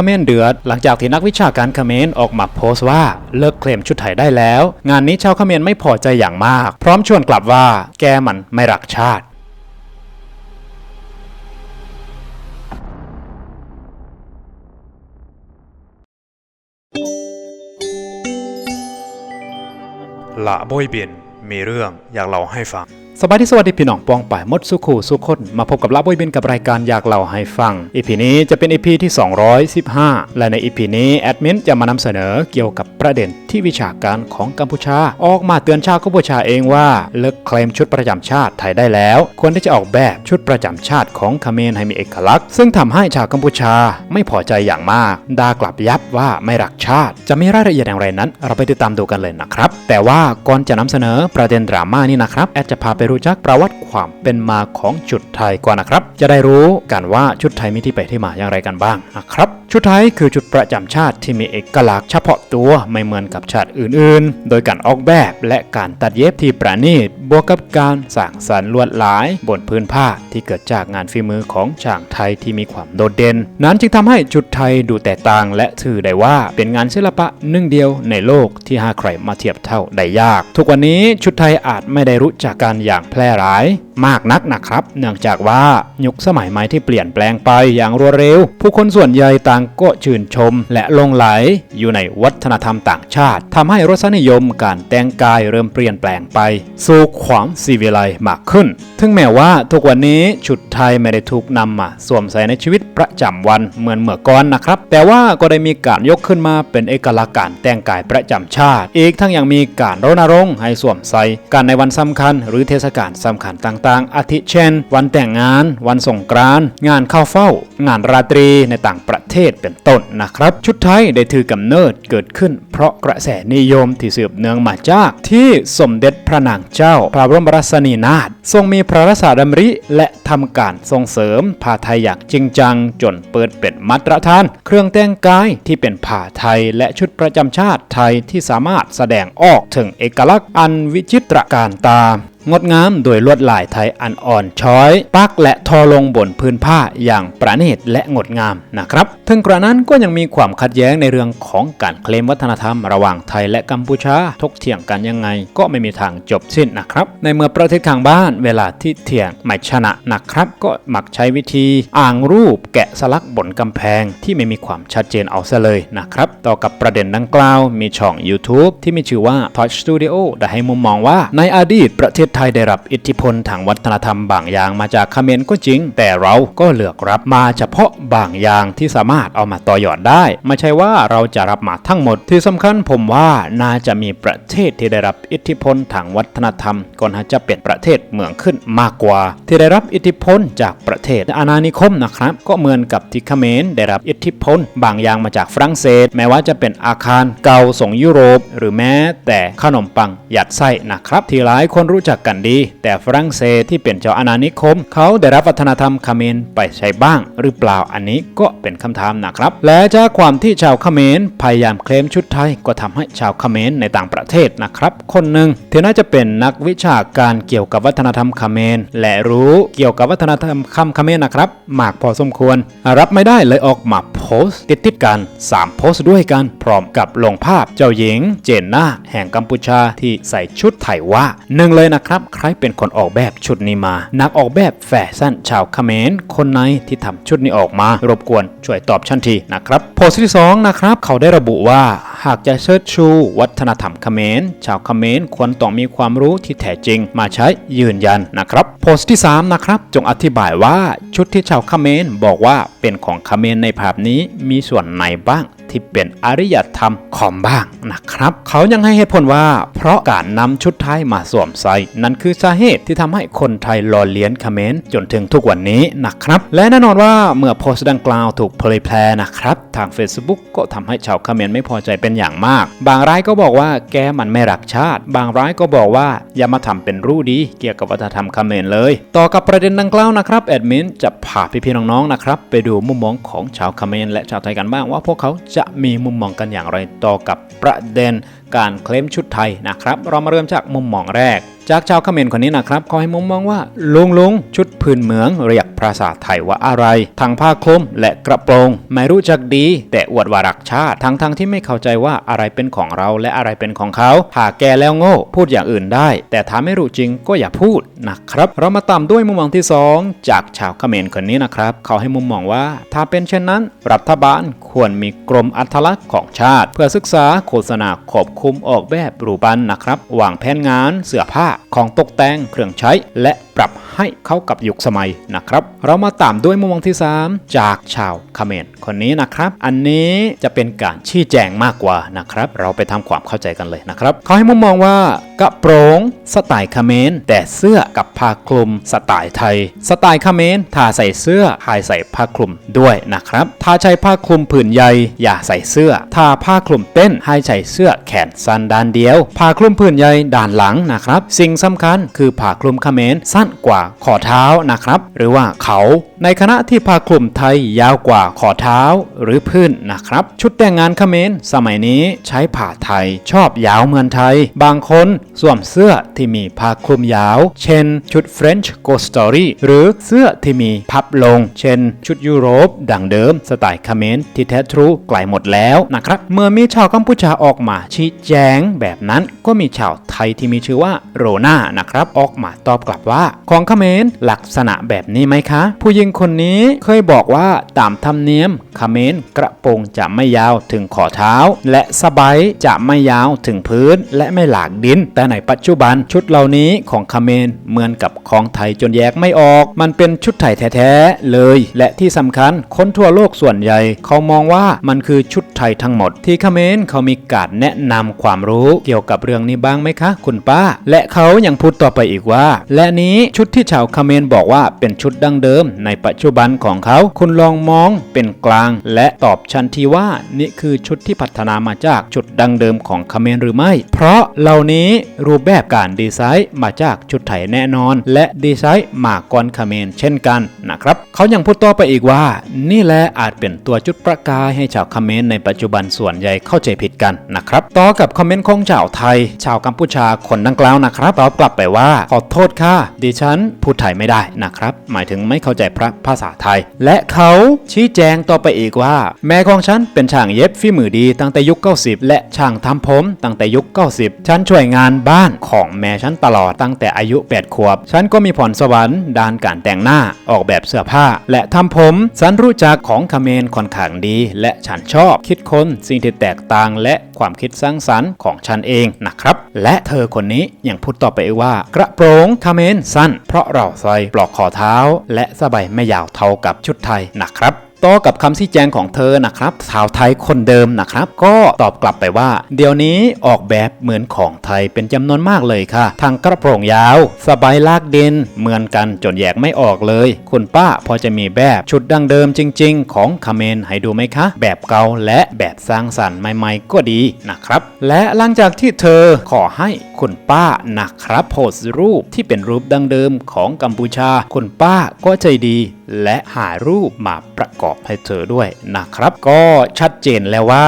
เขมรเดือด หลังจากที่นักวิชาการเขมรออกมาโพสต์ว่าเลิกเคลมชุดไทยได้แล้ว งานนี้ชาวเขมรไม่พอใจอย่างมาก พร้อมชวนกลับว่าแกมันไม่รักชาติละบอยเบียนมีเรื่องอยากเล่าให้ฟัง สบายที่สวัสดีพี่น้องปองป่ายมดสุขูสุขคนมาพบกับลาบอยบินกับรายการอยากเล่าให้ฟังอีพีนี้จะเป็นอีพีที่ 215 และในอีพีนี้แอดมินจะมานำเสนอเกี่ยวกับประเด็นที่วิชาการของกัมพูชา ออกมาเตือนชาวกัมพูชาเองว่าเลิกเคลมชุดประจำชาติไทยได้แล้ว ควรที่จะออกแบบชุดประจำชาติของเขมรให้มีเอกลักษณ์ ซึ่งทำให้ชาวกัมพูชาไม่พอใจอย่างมากด่ากลับยับว่าไม่รักชาติ จะมีรายละเอียดอย่างไรนั้น เราไปติดตามดูกันเลยนะครับ แต่ว่าก่อนจะนำเสนอประเด็นดราม่านี่นะครับแอดจะพาไปรู้จักประวัติความเป็นมาของชุดไทยก่อนนะครับ จะได้รู้กันว่าชุดไทยมีที่ไปที่มาอย่างไรกันบ้างนะครับ ชุดไทยคือชุดประจำชาติที่มีเอกลักษณ์เฉพาะตัวไม่เหมือนกับชาติอื่นๆ โดยการออกแบบและการตัดเย็บที่ประณีต บวกกับการสร้างสรรค์ลวดลายบนพื้นผ้าที่เกิดจากงานฝีมือของช่างไทยที่มีความโดดเด่น นั้นจึงทำให้ชุดไทยดูแตกต่าง และถือได้ว่าเป็นงานศิลปะหนึ่งเดียวในโลกที่หาใครมาเทียบเท่าได้ยาก ทุกวันนี้ชุดไทยอาจไม่ได้รู้จักกันอย่างแพร่หลาย มากนักนะครับ เนื่องจากว่ายุคสมัยใหม่ที่เปลี่ยนแปลงไปอย่างรวดเร็ว ผู้คนส่วนใหญ่ต่างก็ชื่นชม และลงไหลอยู่ในวัฒนธรรมต่างชาติทำให้รสนิยมการแต่งกายเริ่มเปลี่ยนแปลงไป สู่ความซีวิไลมากขึ้น ถึงแม้ว่าทุกวันนี้ชุดไทยไม่ได้ถูกนำมาสวมใส่ในชีวิตประจำวันเหมือนเมื่อก่อนนะครับ แต่ว่าก็ได้มีการยกขึ้นมาเป็นเอกลักษณ์การแต่งกายประจำชาติ อีกทั้งยังมีการรณรงค์ให้สวมใส่กันในวันสำคัญ หรือเทศกาลสำคัญต่างๆ อาทิเช่น วันแต่งงาน วันสงกรานต์งานเข้าเฝ้า งานราตรีในต่างประเทศเป็นต้นนะครับ ชุดไทยได้ถือกำเนิดเกิดขึ้นเพราะกระแสนิยมที่สืบเนื่องมาจาก ที่สมเด็จพระนางเจ้า พระบรมราชินีนาถทรงมีพระราชดำริ และทำการส่งเสริมผ้าไทยอย่างจริงจัง จนเปิดเป็นมาตรฐาน เครื่องแต่งกายที่เป็นผ้าไทยและชุดประจำชาติไทยที่สามารถแสดงออกถึงเอกลักษณ์อันวิจิตรการตา งดงามโดยลวดลายไทยอันอ่อนช้อย ปักและทอลงบนพื้นผ้าอย่างประณีตและงดงามนะครับถึงกระนั้นก็ยังมีความขัดแย้งในเรื่องของการเคลมวัฒนธรรมระหว่างไทยและกัมพูชาทกเถียงกันยังไง ก็ไม่มีทางจบสิ้นนะครับ ในเมื่อประเทศข้างบ้านเวลาที่เถียงไม่ชนะนะครับ ก็มักใช้วิธีอ่างรูปแกะสลักบนกำแพงที่ไม่มีความชัดเจนเอาซะเลยนะครับ ต่อกับประเด็นดังกล่าวมีช่อง YouTube ที่มีชื่อว่า Touch Studio ได้ให้มุมมองว่าในอดีตประเทศไทยได้รับอิทธิพลทางวัฒนธรรมบางอย่างมาจากเขมรก็จริง แต่เราก็เลือกรับมาเฉพาะบางอย่างที่สามารถเอามาต่อยอดได้ ไม่ใช่ว่าเราจะรับมาทั้งหมด ที่สำคัญผมว่าน่าจะมีประเทศที่ได้รับอิทธิพลทางวัฒนธรรมก่อนจะเป็นประเทศเมืองขึ้นมากกว่า ที่ได้รับอิทธิพลจากประเทศอาณานิคมนะครับ ก็เหมือนกับที่เขมรได้รับอิทธิพลบางอย่างมาจากฝรั่งเศส แม้ว่าจะเป็นอาคารเก่าส่งยุโรป หรือแม้แต่ขนมปังหยัดไส้นะครับ ที่หลายคนรู้จักกันดี แต่ฝรั่งเศสที่เป็นเจ้าอาณานิคม เขาได้รับวัฒนธรรมเขมรไปใช้บ้าง หรือเปล่าอันนี้ก็เป็นคำถามนะครับ และจากความที่ชาวเขมรพยายามเคลมชุดไทย ก็ทำให้ชาวเขมรในต่างประเทศนะครับ คนหนึ่งที่น่าจะเป็นนักวิชาการเกี่ยวกับวัฒนธรรมเขมรและรู้เกี่ยวกับวัฒนธรรมคำเขมรนะครับมากพอสมควร รับไม่ได้เลยออกมาโพสต์ติดติดกัน 3 โพสต์ด้วยกันพร้อมกับลงภาพเจ้าหญิง เจนนาแห่งกัมพูชาที่ใส่ชุดไทยว่าหนึ่งเลยนะครับครับ ใครเป็นคนออกแบบชุดนี้มา นักออกแบบแฟชั่นชาวเขมรคนไหนที่ทำชุดนี้ออกมา รบกวนช่วยตอบชันทีนะครับโพสต์ที่สองนะครับ เขาได้ระบุว่าหากจะเชิดชู วัฒนธรรมเขมร ชาวเขมรควรต้องมีความรู้ที่แท้จริง มาใช้ยืนยันนะครับ โพสต์ที่ 3 นะครับ จงอธิบายว่าชุดที่ชาวเขมรบอกว่าเป็นของเขมรในภาพนี้มีส่วนไหนบ้าง ที่เป็นอริยธรรมของบ้างนะครับ เขายังให้เหตุผลว่า เพราะการนำชุดไทยมาสวมใส่นั่นคือสาเหตุที่ทำให้คนไทยหล่อเลี้ยนเขมรจนถึงทุกวันนี้นะครับ และแน่นอนว่าเมื่อโพสต์ดังกล่าวถูกเผยแพร่นะครับ ทาง Facebook ก็ทำให้ชาวเขมรไม่พอใจเป็นอย่างมาก บางรายก็บอกว่าแกมันไม่รักชาติ บางรายก็บอกว่าอย่ามาทำเป็นรู้ดี เกี่ยวกับวัฒนธรรมเขมรเลย ต่อกับประเด็นดังกล่าวนะครับแอดมินจะพาพี่ๆน้องๆนะครับไปดูมุมมองของชาวเขมรและชาวไทยกันบ้างว่าพวกเขาจะะมีมุมมองกันอย่างไรต่อกับประเด็นการเคลมชุดไทยนะครับ เรามาเริ่มจากมุมมองแรก จากชาวเขมรคนนี้นะครับเขาให้มุมมองว่าลุงลุงชุดพื้นเมืองเรียกภาษาไทยว่าอะไรทั้งผ้าคลุมและกระโปรง ไม่รู้จักดี แต่อวดว่ารักชาติทั้งทั้งที่ไม่เข้าใจว่าอะไรเป็นของเราและอะไรเป็นของเขาหากแกแล้วโง่ พูดอย่างอื่นได้ แต่ถ้าไม่รู้จริงก็อย่าพูดนะครับ เรามาตามด้วยมุมมองที่ 2 จากชาวเขมรคนนี้นะครับเขาให้มุมมองว่า ถ้าเป็นเช่นนั้น รัฐบาลควรมีกรมอัตลักษณ์ของชาติ เพื่อศึกษาโฆษณาควบคุมออกแบบรูปันนะครับวางแผนงานเสื้อผ้าของตกแต่งเครื่องใช้ และ ปรับให้เข้ากับยุคสมัยนะครับ เรามาตามด้วยมุมมองที่ 3 จากชาวคเมรคนนี้นะครับ อันนี้จะเป็นการชี้แจงมากกว่านะครับ เราไปทำความเข้าใจกันเลยนะครับเขาให้มุมมองว่ากระโปรงสไตล์คเมรแต่เสื้อกับผ้าคลุมสไตล์ไทย สไตล์คเมรถ้าใส่เสื้อให้ใส่ผ้าคลุมด้วยนะครับ ถ้าใช้ผ้าคลุมผืนใหญ่อย่าใส่เสื้อ ถ้าผ้าคลุมเต้นให้ใส่เสื้อแขนสั้นด้านเดียว ผ้าคลุมผืนใหญ่ด้านหลังนะครับ สิ่งสำคัญคือผ้าคลุมคเมรสั้นกว่าข้อเท้านะครับ หรือว่าเขา ในขณะที่ผ้าคลุมไทยยาวกว่าข้อเท้าหรือพื้นนะครับ ชุดแต่งงานเขมรสมัยนี้ใช้ผ้าไทย ชอบยาวเหมือนไทย บางคนสวมเสื้อที่มีผ้าคลุมยาว เช่น ชุด French Ghost Story หรือเสื้อที่มีพับลง เช่น ชุดยุโรป ดังเดิมสไตล์เขมรที่แท้ทรูไกลหมดแล้วนะครับ เมื่อมีชาวกัมพูชาออกมาชี้แจงแบบนั้นก็มีชาวไทยที่มีชื่อว่าโรนานะครับ ออกมาตอบกลับว่าของเขมรลักษณะแบบนี้ไหมคะ ผู้หญิงคนนี้เคยบอกว่าตามธรรมเนียมเขมรกระโปรงจะไม่ยาวถึงข้อเท้า และสบายจะไม่ยาวถึงพื้นและไม่หลากดิน แต่ในปัจจุบันชุดเหล่านี้ของเขมรเหมือนกับของไทยจนแยกไม่ออก มันเป็นชุดไทยแท้ๆเลย และที่สำคัญคนทั่วโลกส่วนใหญ่ เขามองว่ามันคือชุดไทยทั้งหมด ที่เขมรเขามีการแนะนำความรู้เกี่ยวกับเรื่องนี้บ้างไหมคะ คุณป้า และเขายังพูดต่อไปอีกว่า และนี้ชุดที่ชาวคาเมรบอกว่าเป็นชุดดั้งเดิม ในปัจจุบันของเขา คุณลองมองเป็นกลาง และตอบชันทีว่านี่คือชุดที่พัฒนามาจากชุดดั้งเดิมของคาเมรหรือไม่ เพราะเหล่านี้รูปแบบการดีไซน์มาจากชุดไทยแน่นอน และดีไซน์มาก่อนเมรเช่นกันนะครับเขายังพูดต่อไปอีกว่า นี่แหละอาจเป็นตัวจุดประกายให้ชาวคาเมรในปัจจุบันส่วนใหญ่เข้าใจผิดกันนะครับต่อกับคอมเมนต์ของชาวไทย ชาวกัมพูชาคนดังกล่าวนะครับตอบกลับไปว่าขอโทษค่ะดิฉันพูดไทยไม่ได้นะครับ หมายถึงไม่เข้าใจพระภาษาไทย และเขาชี้แจงต่อไปอีกว่า แม่ของฉันเป็นช่างเย็บฝีมือดีตั้งแต่ยุค 90 และช่างทำผมตั้งแต่ยุค 90 ฉันช่วยงานบ้านของแม่ฉันตลอดตั้งแต่อายุ 8 ขวบ ฉันก็มีพรสวรรค์ด้านการแต่งหน้าออกแบบเสื้อผ้า และทำผม ฉันรู้จักของคาเมรค่อนข้างดี และฉันชอบคิดค้นสิ่งที่แตกต่างและความคิดสร้างสรรค์ของฉันเองนะครับ และเธอคนนี้ยังพูดต่อไปอีกว่ากระโปรงเมรสั้น เพราะเราใส่ปลอกคอเท้า และสบายไม่ยาวเท่ากับชุดไทยนะครับต่อกับคำชี้แจงของเธอนะครับชาวไทยคนเดิมนะครับ ก็ตอบกลับไปว่า เดี๋ยวนี้ออกแบบเหมือนของไทยเป็นจำนวนมากเลยค่ะ ทางกระโปรงยาว สบายลากดินเหมือนกันจนแยกไม่ออกเลย คุณป้าพอจะมีแบบชุดดั้งเดิมจริง ๆ ของคาเมนให้ดูไหมคะ แบบเก่าและแบบสร้างสรรค์ใหม่ ๆ ก็ดีนะครับ และหลังจากที่เธอขอให้ คุณป้านะครับโพสรูปที่เป็นรูปดังเดิมของกัมพูชา คุณป้าก็ใจดี และหารูปมาประกอบให้เธอด้วยนะครับ ก็ชัดเจนแล้วว่า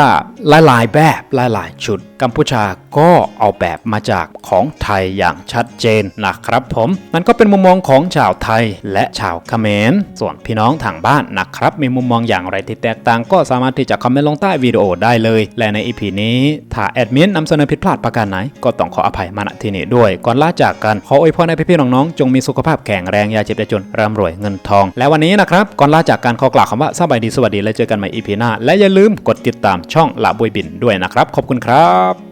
หลายๆแบบหลายๆชุด กัมพูชาก็เอาแบบมาจากของไทยอย่างชัดเจนนะครับผมนั่นก็เป็นมุมมองของชาวไทยและชาวเขมรส่วนพี่น้องทางบ้านนะครับ มีมุมมองอย่างไรที่แตกต่าง ก็สามารถที่จะคอมเมนต์ลงใต้วิดีโอได้เลย และในอีพีนี้ถ้าแอดมินนำเสนอผิดพลาดประการไหนก็ต้องขออภัยมาณที่นี้ด้วย ก่อนลาจากกันขออวยพรให้พี่ๆน้องๆ จงมีสุขภาพแข็งแรงอย่าเจ็บอย่าจนร่ำรวยเงินทอง และวันนี้นะครับก่อนลาจากกันขอกล่าวคำว่าสบายดีสวัสดีและเจอกันใหม่อีพีหน้าและอย่าลืมกดติดตามช่องละบวยบินด้วยนะครับขอบคุณครับ